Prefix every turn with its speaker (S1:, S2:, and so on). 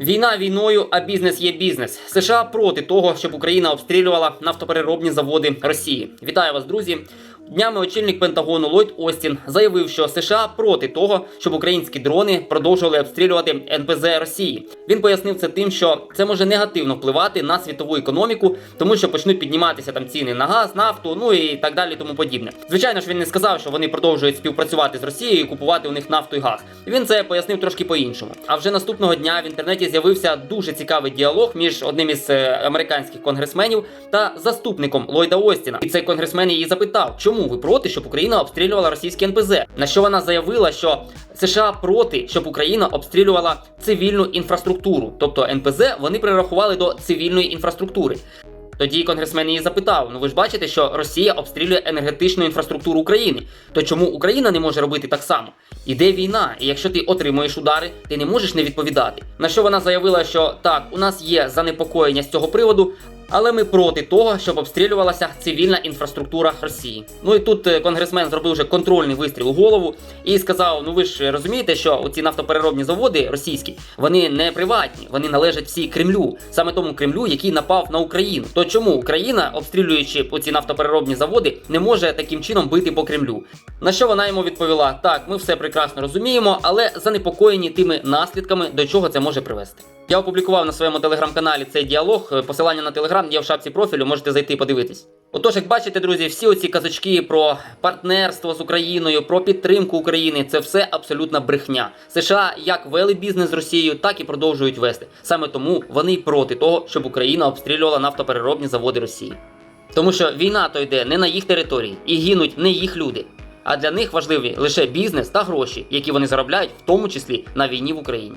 S1: Війна війною, а бізнес є бізнес. США проти того, щоб Україна обстрілювала нафтопереробні заводи Росії. Вітаю вас, друзі. Днями очільник Пентагону Ллойд Остін заявив, що США проти того, щоб українські дрони продовжували обстрілювати НПЗ Росії. Він пояснив це тим, що це може негативно впливати на світову економіку, тому що почнуть підніматися там ціни на газ, нафту, ну і так далі, тому подібне. Звичайно ж, він не сказав, що вони продовжують співпрацювати з Росією і купувати у них нафту і газ. Він це пояснив трошки по-іншому. А вже наступного дня в інтернеті з'явився дуже цікавий діалог між одним із е, американських конгресменів та заступником Ллойда Остіна. І цей конгресмен її запитав, чому ви проти, щоб Україна обстрілювала російські НПЗ? На що вона заявила, що США проти, щоб Україна обстрілювала цивільну інфраструктуру, тобто НПЗ вони прирахували до цивільної інфраструктури. Тоді конгресмен її запитав: ну ви ж бачите, що Росія обстрілює енергетичну інфраструктуру України. То чому Україна не може робити так само? Іде війна, і якщо ти отримуєш удари, ти не можеш не відповідати. На що вона заявила, що так, у нас є занепокоєння з цього приводу. Але ми проти того, щоб обстрілювалася цивільна інфраструктура Росії. Ну і тут е, конгресмен зробив вже контрольний вистріл у голову і сказав: Ну ви ж розумієте, що ці нафтопереробні заводи російські вони не приватні, вони належать всі Кремлю, саме тому Кремлю, який напав на Україну. То чому Україна, обстрілюючи оці нафтопереробні заводи, не може таким чином бити по Кремлю? На що вона йому відповіла: Так, ми все прекрасно розуміємо, але занепокоєні тими наслідками, до чого це може привести. Я опублікував на своєму телеграм-каналі цей діалог. Е, Посилання на телеграм є в шапці профілю, можете зайти і подивитись. Отож, як бачите, друзі, всі оці казочки про партнерство з Україною, про підтримку України це все абсолютна брехня. США як вели бізнес з Росією, так і продовжують вести. Саме тому вони й проти того, щоб Україна обстрілювала нафтопереробні заводи Росії. Тому що війна то йде не на їх території і гинуть не їх люди. А для них важливі лише бізнес та гроші, які вони заробляють, в тому числі на війні в Україні.